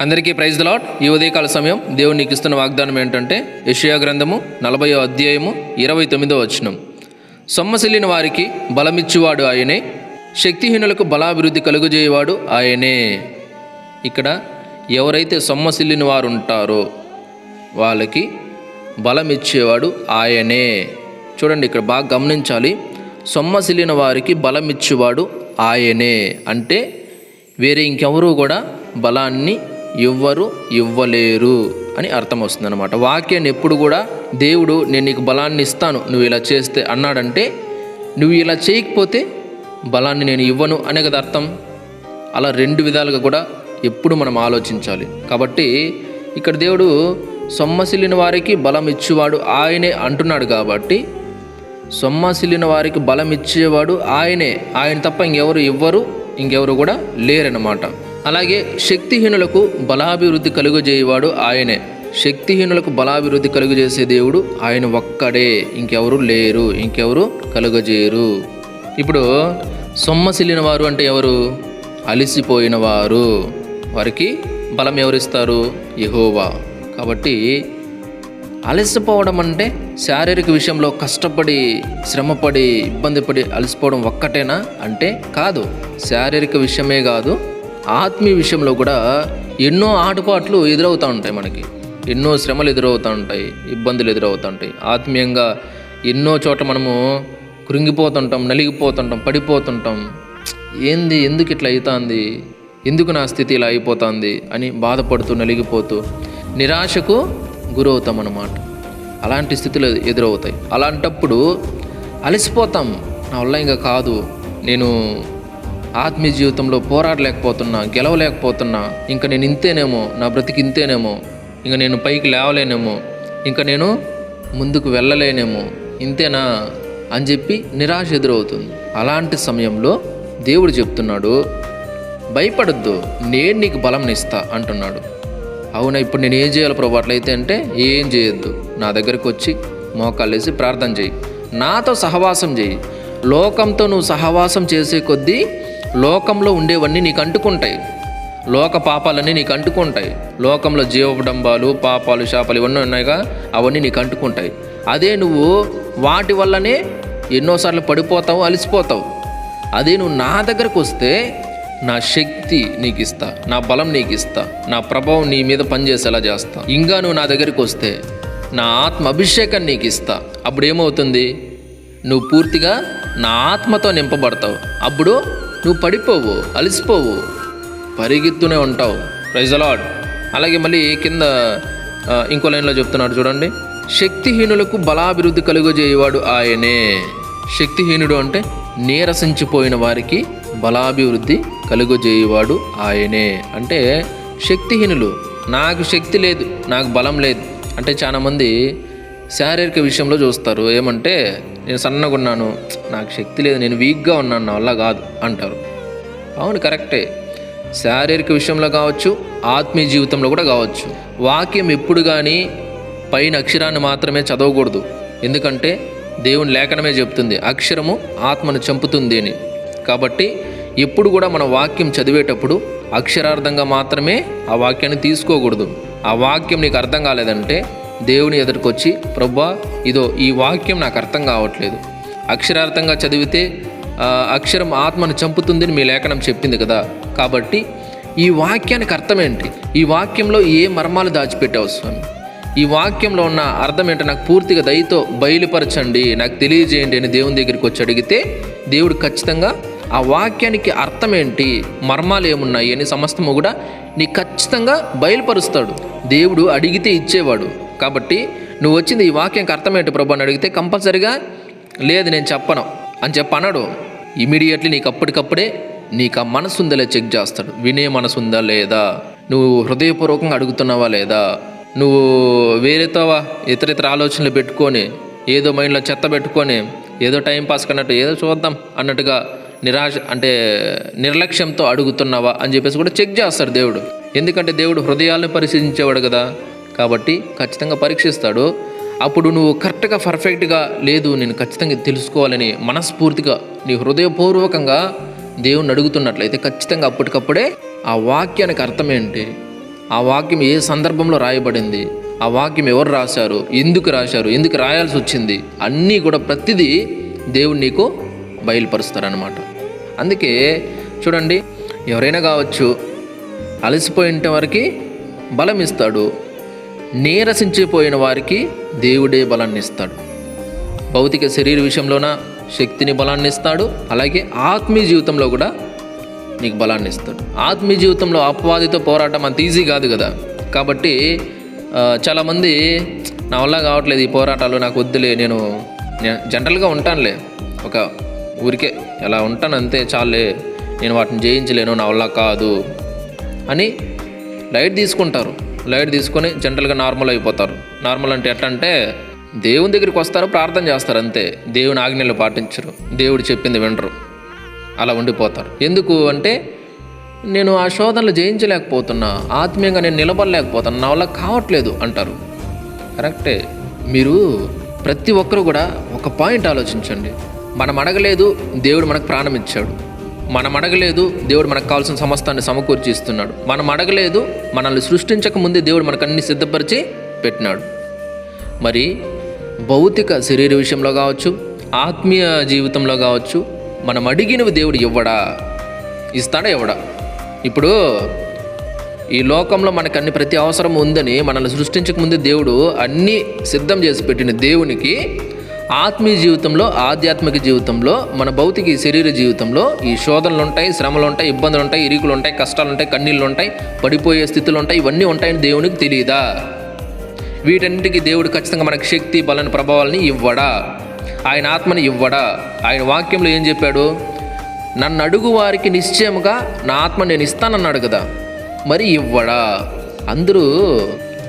అందరికీ praise lot ఈ ఉదయకాల సమయం దేవుడు నీకు ఇస్తున్న వాగ్దానం ఏంటంటే యెషయా గ్రంథము నలభయో అధ్యాయము ఇరవై తొమ్మిదో వచనం. సొమ్మసిల్లిన వారికి బలమిచ్చువాడు ఆయనే శక్తిహీనులకు బలాభివృద్ధి కలుగజేయవాడు ఆయనే. ఇక్కడ ఎవరైతే సొమ్మసిల్లిన వారు ఉంటారో వాళ్ళకి బలమిచ్చేవాడు ఆయనే. చూడండి ఇక్కడ బాగా గమనించాలి. సొమ్మసిల్లిన వారికి బలమిచ్చేవాడు ఆయనే. అంటే వేరే ఇంకెవరూ కూడా బలాన్ని ఇవ్వరు ఇవ్వలేరు అని అర్థం వస్తుంది అనమాట వాక్యాన్ని ఎప్పుడు కూడా దేవుడు నేను నీకు బలాన్ని ఇస్తాను నువ్వు ఇలా చేస్తే అన్నాడంటే నువ్వు ఇలా చేయకపోతే బలాన్ని నేను ఇవ్వను అనే కదా అర్థం. అలా రెండు విధాలుగా కూడా ఎప్పుడు మనం ఆలోచించాలి. కాబట్టి ఇక్కడ దేవుడు సొమ్మసిల్లిన వారికి బలం ఇచ్చేవాడు ఆయనే అంటున్నాడు కాబట్టి సొమ్మసిల్లిన వారికి బలం ఇచ్చేవాడు ఆయనే. ఆయన తప్ప ఇంకెవరు ఇవ్వరు ఇంకెవరు కూడా లేరన్నమాట. అలాగే శక్తిహీనులకు బలాభివృద్ధి కలుగజేయవాడు ఆయనే. శక్తిహీనులకు బలాభివృద్ధి కలుగజేసే దేవుడు ఆయన ఒక్కడే. ఇంకెవరు లేరు ఇంకెవరు కలుగజేయరు. ఇప్పుడు సొమ్మసిల్లిన వారు అంటే ఎవరు? అలిసిపోయిన వారు వారికి బలం ఎవరిస్తారు? యహోవా. కాబట్టి అలసిపోవడం అంటే శారీరక విషయంలో కష్టపడి శ్రమపడి ఇబ్బంది పడి అలసిపోవడం ఒక్కటేనా? అంటే కాదు. శారీరక విషయమే కాదు. ఆత్మీయ విషయంలో కూడా ఎన్నో ఆటుపాట్లు ఎదురవుతూ ఉంటాయి మనకి. ఎన్నో శ్రమలు ఎదురవుతూ ఉంటాయి ఇబ్బందులు ఎదురవుతూ ఉంటాయి. ఆత్మీయంగా ఎన్నో చోట్ల మనము కృంగిపోతుంటాం నలిగిపోతుంటాం పడిపోతుంటాం ఏంది ఎందుకు ఇట్లా అవుతుంది ఎందుకు నా స్థితి ఇలా అయిపోతుంది? అని బాధపడుతూ నలిగిపోతూ నిరాశకు గురవుతాం అన్నమాట. అలాంటి స్థితులు ఎదురవుతాయి. అలాంటప్పుడు అలసిపోతాం. నా వల్ల ఇంకా కాదు. నేను ఆత్మీయ జీవితంలో పోరాడలేకపోతున్నా గెలవలేకపోతున్నా ఇంకా నేను ఇంతేనేమో నా బ్రతికి ఇంతేనేమో ఇంకా నేను పైకి లేవలేనేమో ఇంకా నేను ముందుకు వెళ్ళలేనేమో ఇంతేనా అని చెప్పి నిరాశ ఎదురవుతుంది. అలాంటి సమయంలో దేవుడు చెప్తున్నాడు భయపడద్దు నేను నీకు బలంనిస్తా అంటున్నాడు. అవునా ఇప్పుడు నేను ఏం చేయాలి ప్రభు? అట్లయితే అంటే ఏం చేయొద్దు. నా దగ్గరకు వచ్చి మోకాళ్ళేసి ప్రార్థన చేయి. నాతో సహవాసం చేయి. లోకంతో నువ్వు సహవాసం చేసే కొద్దీ లోకంలో ఉండేవన్నీ నీకు అంటుకుంటాయి లోక పాపాలన్నీ నీకు అంటుకుంటాయి లోకంలో జీవడంబాలు పాపాలు శాపాలు ఇవన్నీ ఉన్నాయిగా అవన్నీ నీకు అంటుకుంటాయి అదే నువ్వు వాటి వల్లనే ఎన్నోసార్లు పడిపోతావు అలసిపోతావు. అదే నువ్వు నా దగ్గరకు వస్తే నా శక్తి నీకు ఇస్తా నా బలం నీకు ఇస్తా నా ప్రభావం నీ మీద పనిచేసేలా చేస్తా. ఇంకా నువ్వు నా దగ్గరికి వస్తే నా ఆత్మ అభిషేకం నీకు ఇస్తా అప్పుడు ఏమవుతుంది నువ్వు పూర్తిగా నా ఆత్మతో నింపబడతావు. అప్పుడు నువ్వు పడిపోవు అలసిపోవు. పరిగెత్తునే ఉంటావు. ప్రైజలాడ్ అలాగే మళ్ళీ కింద ఇంకో లైన్లో చెప్తున్నాడు చూడండి. శక్తిహీనులకు బలాభివృద్ధి కలుగజేయవాడు ఆయనే. శక్తిహీనుడు అంటే నీరసించిపోయిన వారికి బలాభివృద్ధి కలుగజేయవాడు ఆయనే. అంటే శక్తిహీనులు నాకు శక్తి లేదు నాకు బలం లేదు. అంటే చాలామంది శారీరక విషయంలో చూస్తారు. ఏమంటే నేను సన్నగా ఉన్నాను నాకు శక్తి లేదు నేను వీక్గా ఉన్నాను నా వల్ల కాదు అంటారు. అవును కరెక్టే. శారీరక విషయంలో కావచ్చు ఆత్మీయ జీవితంలో కూడా కావచ్చు. వాక్యం ఎప్పుడు కానీ పైన అక్షరాన్ని మాత్రమే చదవకూడదు. ఎందుకంటే దేవుని లేఖనమే చెప్తుంది అక్షరము ఆత్మను చంపుతుంది అని. కాబట్టి ఎప్పుడు కూడా మన వాక్యం చదివేటప్పుడు అక్షరార్థంగా మాత్రమే ఆ వాక్యాన్ని తీసుకోకూడదు. ఆ వాక్యం నీకు అర్థం కాలేదంటే దేవుని ఎదుటికొచ్చి ప్రభా ఇదో ఈ వాక్యం నాకు అర్థం కావట్లేదు. అక్షరార్థంగా చదివితే అక్షరం ఆత్మను చంపుతుందని మీ లేఖనం చెప్పింది కదా. కాబట్టి ఈ వాక్యానికి అర్థం ఏంటి ఈ వాక్యంలో ఏ మర్మాలు దాచిపెట్టావు స్వామి? ఈ వాక్యంలో ఉన్న అర్థం ఏంటో నాకు పూర్తిగా దయతో బయలుపరచండి నాకు తెలియజేయండి అని దేవుని దగ్గరికి వచ్చి అడిగితే దేవుడు ఖచ్చితంగా ఆ వాక్యానికి అర్థం ఏంటి మర్మాలు ఏమున్నాయి అని సమస్తము కూడా నీకు ఖచ్చితంగా బయలుపరుస్తాడు. దేవుడు అడిగితే ఇచ్చేవాడు. కాబట్టి నువ్వు వచ్చింది ఈ వాక్యానికి అర్థం ఏంటి ప్రభు అని అడిగితే కంపల్సరిగా లేదు నేను చెప్పను. అని చెప్పనడు ఇమీడియట్లీ నీకు అప్పటికప్పుడే నీకు ఆ మనసు ఉందా లేదా చెక్ చేస్తాడు. వినే మనసు ఉందా లేదా? నువ్వు హృదయపూర్వకంగా అడుగుతున్నావా లేదా? నువ్వు వేరేతోవా ఇతర ఇతర ఆలోచనలు పెట్టుకొని ఏదో మైండ్లో చెత్త పెట్టుకొని ఏదో టైం పాస్ కన్నట్టు ఏదో చూద్దాం అన్నట్టుగా నిరాశ అంటే నిర్లక్ష్యంతో అడుగుతున్నావా అని చెప్పేసి కూడా చెక్ చేస్తాడు దేవుడు. ఎందుకంటే దేవుడు హృదయాలను పరిశీలించేవాడు కదా. కాబట్టి ఖచ్చితంగా పరీక్షిస్తాడు. అప్పుడు నువ్వు కరెక్ట్గా పర్ఫెక్ట్గా లేదు నేను ఖచ్చితంగా తెలుసుకోవాలని మనస్ఫూర్తిగా నీ హృదయపూర్వకంగా దేవుణ్ణి అడుగుతున్నట్లయితే ఖచ్చితంగా అప్పటికప్పుడే ఆ వాక్యానికి అర్థం ఏంటి ఆ వాక్యం ఏ సందర్భంలో రాయబడింది? ఆ వాక్యం ఎవరు రాశారు? ఎందుకు రాశారు? ఎందుకు రాయాల్సి వచ్చింది? అన్నీ కూడా ప్రతిదీ దేవుడు నీకు బయలుపరుస్తారనమాట అందుకే చూడండి ఎవరైనా కావచ్చు అలసిపోయిన వరకు బలం ఇస్తాడు నీరసించిపోయిన వారికి దేవుడే బలాన్ని ఇస్తాడు భౌతిక శరీర విషయంలోన శక్తిని బలాన్ని ఇస్తాడు అలాగే ఆత్మీయ జీవితంలో కూడా నీకు బలాన్ని ఇస్తాడు ఆత్మీయ జీవితంలో అపవాదితో పోరాటం అంత ఈజీ కాదు కదా. కాబట్టి చాలామంది నా వల్ల కావట్లేదు ఈ పోరాటాలు నాకు వద్దులే నేను నేను జనరల్గా ఉంటానులే. ఒక ఊరికే ఎలా ఉంటాను అంతే చాలే నేను వాటిని జయించలేను నా వల్ల కాదు అని లైట్ తీసుకుంటారు. లైట్ తీసుకొని జనరల్గా నార్మల్ అయిపోతారు. నార్మల్ అంటే ఎట్లా అంటే దేవుని దగ్గరికి వస్తారు ప్రార్థన చేస్తారు అంతే. దేవుని ఆజ్ఞలు పాటించరు. దేవుడు చెప్పింది వినరు. అలా ఉండిపోతారు. ఎందుకు అంటే నేను ఆ శోధనలు జయించలేకపోతున్నా. ఆత్మీయంగా నేను నిలబడలేకపోతున్నా. నా వల్ల కావట్లేదు అంటారు. కరెక్టే. మీరు ప్రతి ఒక్కరు కూడా ఒక పాయింట్ ఆలోచించండి. మనం అడగలేదు దేవుడు మనకు ప్రాణం ఇచ్చాడు. మనం అడగలేదు దేవుడు మనకు కావాల్సిన సమస్తాన్ని సమకూర్చి ఇస్తున్నాడు. మనం అడగలేదు మనల్ని సృష్టించక ముందే దేవుడు మనకు అన్ని సిద్ధపరిచి పెట్టినాడు. మరి భౌతిక శరీర విషయంలో కావచ్చు ఆత్మీయ జీవితంలో కావచ్చు మనం అడిగినవి దేవుడు ఇవ్వడా? ఇస్తాడా ఇవ్వడా? ఇప్పుడు ఈ లోకంలో మనకు అన్ని ప్రతి అవసరం ఉందని మనల్ని సృష్టించక ముందే దేవుడు అన్నీ సిద్ధం చేసి పెట్టిన దేవునికి ఆత్మీయ జీవితంలో ఆధ్యాత్మిక జీవితంలో మన భౌతిక శరీర జీవితంలో ఈ శోధనలు ఉంటాయి శ్రమలు ఉంటాయి ఇబ్బందులు ఉంటాయి ఇరుకులు ఉంటాయి కష్టాలు ఉంటాయి కన్నీళ్ళు ఉంటాయి పడిపోయే స్థితులు ఉంటాయి ఇవన్నీ ఉంటాయని దేవునికి తెలియదా వీటన్నిటికీ దేవుడు ఖచ్చితంగా మనకు శక్తి బలని ప్రభావాలని ఇవ్వడా? ఆయన ఆత్మని ఇవ్వడా? ఆయన వాక్యంలో ఏం చెప్పాడు? నన్ను అడుగు వారికి నిశ్చయముగా నా ఆత్మ నేను ఇస్తానన్నాడు కదా మరి ఇవ్వడా? అందరూ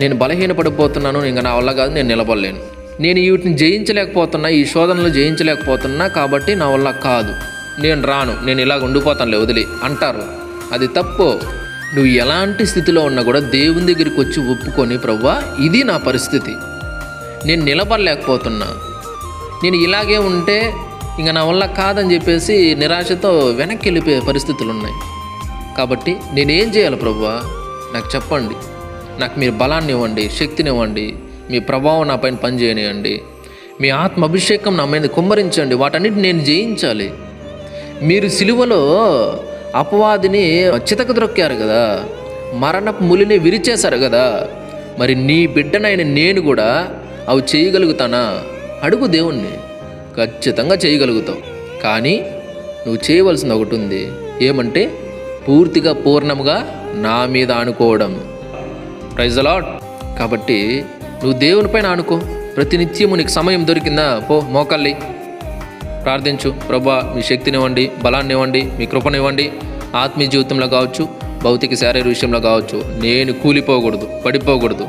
నేను బలహీనపడిపోతున్నాను ఇంకా నా వల్ల కాదు నేను నిలబడలేను. నేను వీటిని జయించలేకపోతున్నా ఈ శోధనలు జయించలేకపోతున్నా కాబట్టి నా వల్ల కాదు. నేను రాను నేను ఇలాగ ఉండిపోతానులే వదిలి అంటారు. అది తప్పు. నువ్వు ఎలాంటి స్థితిలో ఉన్నా కూడా దేవుని దగ్గరికి వచ్చి ఒప్పుకొని ప్రవ్వా ఇది నా పరిస్థితి. నేను నిలబడలేకపోతున్నా. నేను ఇలాగే ఉంటే ఇంకా నా వల్ల కాదని చెప్పేసి నిరాశతో వెనక్కి వెళ్ళిపోయే పరిస్థితులు ఉన్నాయి. కాబట్టి నేనేం చేయాలి ప్రభువా నాకు చెప్పండి. నాకు మీరు బలాన్ని ఇవ్వండి శక్తిని ఇవ్వండి మీ ప్రభావం నా పైన పనిచేయనియండి. మీ ఆత్మ అభిషేకం నా మీద కుమ్మరించండి. వాటన్నిటిని నేను జయించాలి. మీరు సిలువలో అపవాదిని చితక ద్రొక్కారు కదా మరణపు ములిని విరిచేశారు కదా మరి నీ బిడ్డనైన నేను కూడా అవి చేయగలుగుతానా? అడుగు దేవుణ్ణి. ఖచ్చితంగా చేయగలుగుతావు. కానీ నువ్వు చేయవలసింది ఒకటి ఉంది. ఏమంటే పూర్తిగా పూర్ణముగా నా మీద అనుకోవడం ప్రైజ్ అలాట్ కాబట్టి నువ్వు దేవునిపైన ఆనుకో. ప్రతినిత్యము నీకు సమయం దొరికిందా? పో మోకల్లి. ప్రార్థించు. ప్రభా మీ శక్తినివ్వండి బలాన్ని ఇవ్వండి మీ కృపనివ్వండి. ఆత్మీయ జీవితంలో కావచ్చు భౌతిక శారీరక విషయంలో కావచ్చు నేను కూలిపోకూడదు పడిపోకూడదు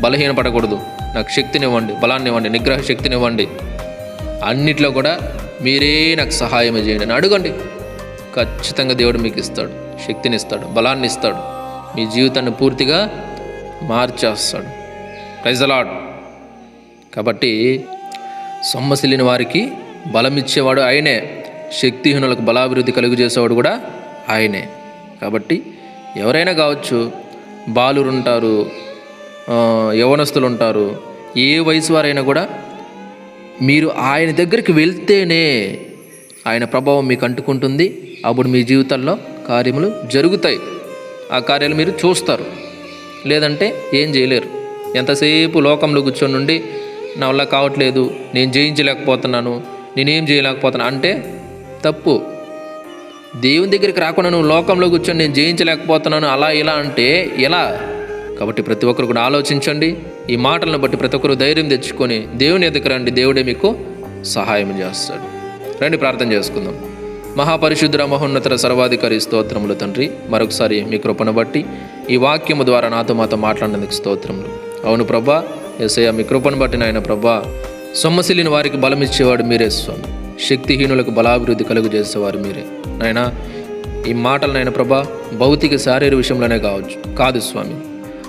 బలహీనపడకూడదు. నాకు శక్తినివ్వండి బలాన్నివ్వండి నిగ్రహ శక్తినివ్వండి. అన్నిట్లో కూడా మీరే నాకు సహాయం చేయండి. అని అడగండి. ఖచ్చితంగా దేవుడు మీకు ఇస్తాడు శక్తిని ఇస్తాడు బలాన్ని ఇస్తాడు మీ జీవితాన్ని పూర్తిగా మార్చేస్తాడు. ప్రైజలాడ్ కాబట్టి సొమ్మసిల్లిన వారికి బలం ఇచ్చేవాడు ఆయనే. శక్తిహీనులకు బలాభివృద్ధి కలుగు చేసేవాడు కూడా ఆయనే. కాబట్టి ఎవరైనా కావచ్చు బాలురు ఉంటారు యవనస్తులు ఉంటారు ఏ వయసు వారైనా కూడా మీరు ఆయన దగ్గరికి వెళ్తేనే ఆయన ప్రభావం మీకు అంటుకుంటుంది. అప్పుడు మీ జీవితాల్లో కార్యములు జరుగుతాయి. ఆ కార్యాలు మీరు చూస్తారు. లేదంటే ఏం చేయలేరు. ఎంతసేపు లోకంలో కూర్చొని నుండి నా వల్ల కావట్లేదు నేను జయించలేకపోతున్నాను నేనేం చేయలేకపోతున్నాను అంటే తప్పు. దేవుని దగ్గరికి రాకుండా నువ్వు లోకంలో కూర్చొని నేను జయించలేకపోతున్నాను అలా ఇలా అంటే ఎలా? కాబట్టి ప్రతి ఒక్కరు కూడా ఆలోచించండి. ఈ మాటలను బట్టి ప్రతి ఒక్కరు ధైర్యం తెచ్చుకొని దేవుని ఎదుకు రండి. దేవుడే మీకు సహాయం చేస్తాడు. రండి ప్రార్థన చేసుకుందాం. మహాపరిశుద్ధ మహోన్నతర సర్వాధికారి స్తోత్రములు తండ్రి మరొకసారి మీ కృపను బట్టి ఈ వాక్యము ద్వారా నాతో మాతో మాట్లాడినందుకు స్తోత్రములు. అవును ప్రభా. ఎస్ఐ మీ కృపను బట్టి నాయన ప్రభా. సొమ్మసిల్లిన వారికి బలం ఇచ్చేవాడు మీరే స్వామి. శక్తిహీనులకు బలాభివృద్ధి కలుగు చేసేవారు మీరే. నాయనా ఈ మాటలు నాయన ప్రభా భౌతిక శారీరక విషయంలోనే కావచ్చు. కాదు స్వామి.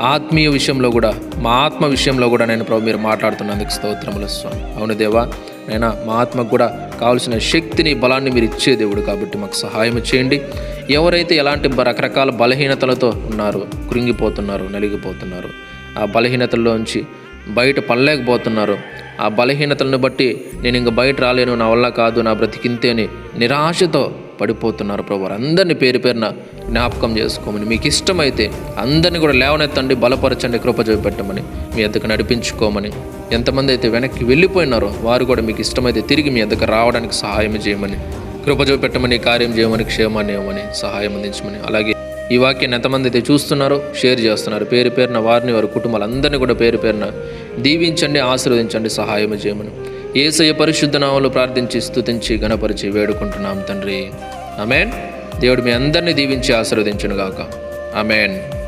ఆత్మీయ విషయంలో కూడా మా ఆత్మ విషయంలో కూడా నేను ప్రభు మీరు మాట్లాడుతున్నందుకు స్తోత్రములు స్వామి. అవును దేవా నైనా మా ఆత్మకు కూడా కావాల్సిన శక్తిని బలాన్ని మీరు ఇచ్చే దేవుడు కాబట్టి మాకు సహాయం చేయండి. ఎవరైతే ఎలాంటి రకరకాల బలహీనతలతో ఉన్నారో కృంగిపోతున్నారు నలిగిపోతున్నారు ఆ బలహీనతల్లోంచి బయట పడలేకపోతున్నారు. ఆ బలహీనతలను బట్టి నేను ఇంక బయట రాలేను నా వల్ల కాదు నా బ్రతికింతే అని నిరాశతో పడిపోతున్నారు ప్రభు. అందరినీ పేరు పేరున జ్ఞాపకం చేసుకోమని. మీకు ఇష్టమైతే అందరినీ కూడా లేవనెత్తండి బలపరచండి కృప చూపెట్టమని మీ ఎద్దకు నడిపించుకోమని. ఎంతమంది అయితే వెనక్కి వెళ్ళిపోయినారో వారు కూడా మీకు ఇష్టమైతే తిరిగి మీ ఎద్దకు రావడానికి సహాయం చేయమని కృప చూపెట్టమని కార్యం చేయమని క్షేమాన్ని ఇవ్వమని సహాయం అందించమని. అలాగే ఈ వాక్యాన్ని ఎంతమంది అయితే చూస్తున్నారో షేర్ చేస్తున్నారు. పేరు పేరున వారిని వారి కుటుంబాలందరినీ కూడా పేరు పేరున దీవించండి ఆశీర్వదించండి సహాయం చేయమని. ఏసయ పరిశుద్ధ నామలు ప్రార్థించి స్తుతించి గణపరిచి వేడుకుంటున్నాం తండ్రి. అమేన్ దేవుడు మీ అందరినీ దీవించి ఆశీర్వదించును గాక ఆమెన్.